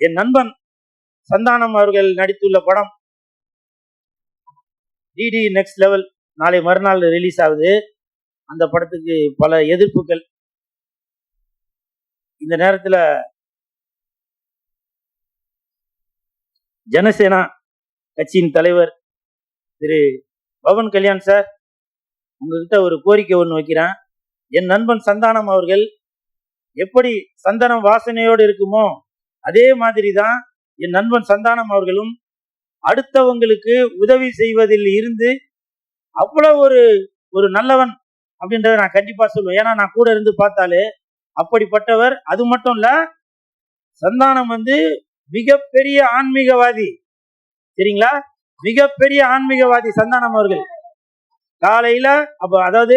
என் நண்பன் சந்தானம் அவர்கள் நடித்துள்ள படம் டிடி நெக்ஸ்ட் லெவல் நாளை மறுநாள் ரிலீஸ் ஆகுது. அந்த படத்துக்கு பல எதிர்ப்புகள். இந்த நேரத்தில் ஜனசேனா கட்சியின் தலைவர் திரு பவன் கல்யாண் சார் உங்ககிட்ட ஒரு கோரிக்கை ஒன்று வைக்கிறேன். என் நண்பன் சந்தானம் அவர்கள் எப்படி சந்தனம் வாசனையோடு இருக்குமோ அதே மாதிரி தான் என் நண்பன் சந்தானம் அவர்களும் அடுத்தவங்களுக்கு உதவி செய்வதில் இருந்து அவ்வளோ ஒரு ஒரு நல்லவன் அப்படின்றத நான் கண்டிப்பாக சொல்லுவேன் ஏன்னா நான் கூட இருந்து பார்த்தாலே அப்படிப்பட்டவர் அது மட்டும் இல்லை சந்தானம் வந்து மிகப்பெரிய ஆன்மீகவாதி. சரிங்களா? மிகப்பெரிய ஆன்மீகவாதி சந்தானம் அவர்கள். காலையில அப்போ அதாவது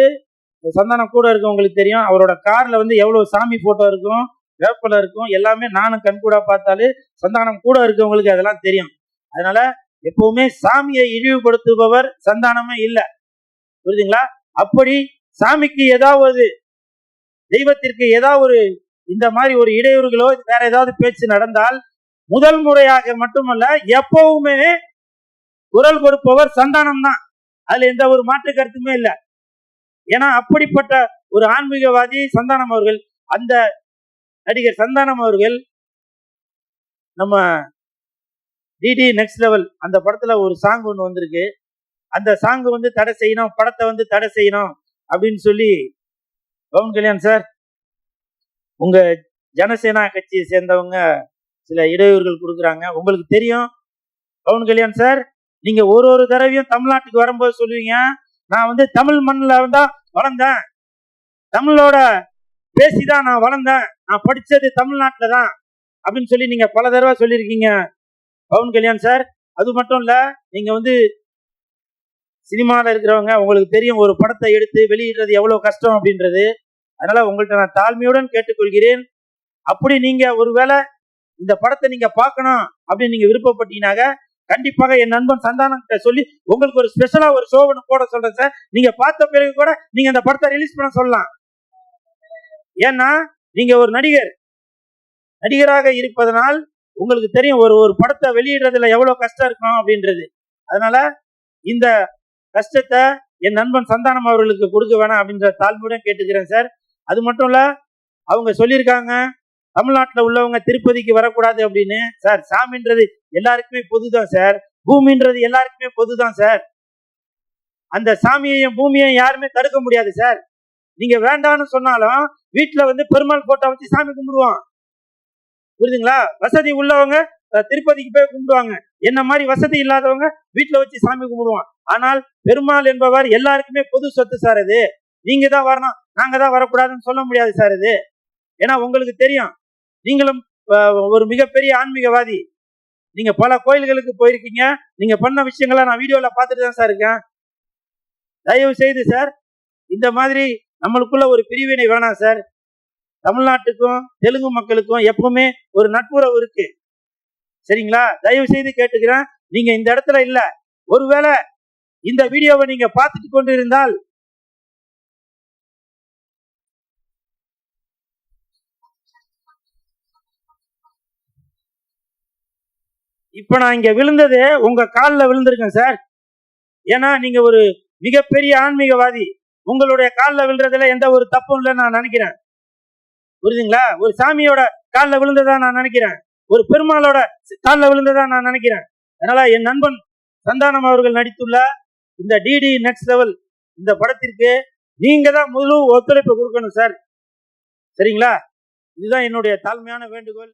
சந்தானம் கூட இருக்கவங்களுக்கு தெரியும் அவரோட கார்ல வந்து எவ்வளவு சாமி போட்டோ இருக்கும் வேப்பல இருக்கும் எல்லாமே நானும் கண்கூடா பார்த்தாலே சந்தானம் கூட இருக்கவங்களுக்கு அதெல்லாம் தெரியும். அதனால எப்பவுமே சாமியை இழிவுபடுத்துபவர் சந்தானமே இல்லை. புரியுதுங்களா? அப்படி சாமிக்கு ஏதாவது தெய்வத்திற்கு ஏதாவது ஒரு இந்த மாதிரி ஒரு இடையூறுகளோ வேற ஏதாவது பேச்சு நடந்தால் முதல் முறையாக மட்டுமல்ல எப்பவுமே குரல் கொடுப்பவர் சந்தானம் தான் அதுல எந்த ஒரு மாற்று கருத்துமே இல்லை. ஏன்னா அப்படிப்பட்ட ஒரு ஆன்மீகவாதி சந்தானம் அவர்கள் அந்த நடிகர் சந்தானம் அவர்கள் நம்ம டிடி நெக்ஸ்ட் லெவல் அந்த படத்துல ஒரு சாங் ஒன்று வந்திருக்கு. அந்த சாங் வந்து தடை செய்யணும் படத்தை வந்து தடை செய்யணும் அப்படின்னு சொல்லி பவன் கல்யாண் சார் உங்க ஜனசேனா கட்சியை சேர்ந்தவங்க சில இடையூறுகள் கொடுக்குறாங்க. உங்களுக்கு தெரியும் பவன் கல்யாண் சார் நீங்க ஒரு ஒரு தடவையும் தமிழ்நாட்டுக்கு வரும்போது சொல்லுவீங்க நான் வந்து தமிழ் மண்ணில் தான் வளர்ந்தேன். தமிழோட பேசிதான் நான் வளர்ந்தேன். நான் படிச்சது தமிழ்நாட்டில் தான். அப்படின்னு சொல்லி நீங்க பல தடவை சொல்லியிருக்கீங்க. பவன் கல்யாண் சார் அது மட்டும் இல்ல நீங்க வந்து சினிமாவில் இருக்கிறவங்க உங்களுக்கு தெரியும் ஒரு படத்தை எடுத்து வெளியிடுறது எவ்வளவு கஷ்டம் அப்படின்றது. அதனால உங்கள்கிட்ட நான் தாழ்மையுடன் கேட்டுக்கொள்கிறேன். அப்படி நீங்க ஒருவேளை இந்த படத்தை நீங்க பார்க்கணும் அப்படின்னு நீங்க விருப்பப்பட்டீங்கன்னாக்க கண்டிப்பாக என் நண்பன் சந்தானம் கிட்ட சொல்லி உங்களுக்கு ஒரு ஸ்பெஷலா ஒரு ஷோ ஒன்று போட சொல்றேன் சார் நீங்க பார்த்த பிறகு கூட நீங்க அந்த படத்தை ரிலீஸ் பண்ண சொல்லலாம். ஏன்னா நீங்க ஒரு நடிகர். நடிகராக இருப்பதனால் உங்களுக்கு தெரியும் ஒரு ஒரு படத்தை வெளியிடுறதுல எவ்வளவு கஷ்டம் இருக்கும் அப்படின்றது. அதனால இந்த கஷ்டத்தை என் நண்பன் சந்தானம் அவர்களுக்கு கொடுக்க வேணாம் அப்படின்ற தாழ்மையுடன் கேட்டுக்கிறேன் சார். அது மட்டும் இல்ல அவங்க சொல்லியிருக்காங்க தமிழ்நாட்டில் உள்ளவங்க திருப்பதிக்கு வரக்கூடாது அப்படின்னு. சார் சாமின்றது எல்லாருக்குமே பொதுதான் சார். பூமின்றது எல்லாருக்குமே பொதுதான் சார். அந்த சாமியையும் பூமியையும் யாருமே தடுக்க முடியாது சார். நீங்க வேண்டாம்னு சொன்னாலும் வீட்டுல வந்து பெருமாள் போட்டோ வச்சு சாமி கும்பிடுவோம் புரியுதுங்களா? வசதி உள்ளவங்க திருப்பதிக்கு போய் கும்பிடுவாங்க. என்ன மாதிரி வசதி இல்லாதவங்க வீட்டுல வச்சு சாமி கும்பிடுவோம் ஆனால் பெருமாள் என்பவர் எல்லாருக்குமே பொது சொத்து சார் இது. நீங்க தான் வரணும். நாங்க தான் வரக்கூடாதுன்னு சொல்ல முடியாது சார் இது. ஏன்னா உங்களுக்கு தெரியும். நீங்களும் ஒரு மிகப்பெரிய ஆன்மீகவாதி. நீங்க பல கோயில்களுக்கு போயிருக்கீங்க. நீங்க பண்ண விஷயங்களை நான் வீடியோல பார்த்துட்டு தான் சார் இருக்கேன். தயவு செய்து சார் இந்த மாதிரி நம்மளுக்குள்ள ஒரு பிரிவினை வேணாம் சார். தமிழ்நாட்டுக்கும் தெலுங்கு மக்களுக்கும் எப்பவுமே ஒரு நட்புறவு இருக்கு. சரிங்களா? தயவு செய்து கேட்டுக்கிறேன். நீங்க இந்த இடத்துல இல்ல. ஒருவேளை இந்த வீடியோவை நீங்க பார்த்துட்டு கொண்டு இருந்தால் இப்ப நான் இங்க விழுந்தது உங்க காலில் விழுந்திருக்கேன் சார். ஏன்னா நீங்க ஒரு மிகப்பெரிய ஆன்மீகவாதி. உங்களுடைய காலில் விழுறதுல எந்த ஒரு தப்பும் இல்லைன்னு நான் நினைக்கிறேன். புரியுதுங்களா? ஒரு சாமியோட காலில் விழுந்ததா நான் நினைக்கிறேன். ஒரு பெருமாளோட காலில் விழுந்ததா நான் நினைக்கிறேன். அதனால என் நண்பன் சந்தானம் அவர்கள் நடித்துள்ள இந்த டிடி நெக்ஸ்ட் லெவல் இந்த படத்திற்கு நீங்க தான் முழு ஒத்துழைப்பு கொடுக்கணும் சார். சரிங்களா? இதுதான் என்னுடைய தாழ்மையான வேண்டுகோள்.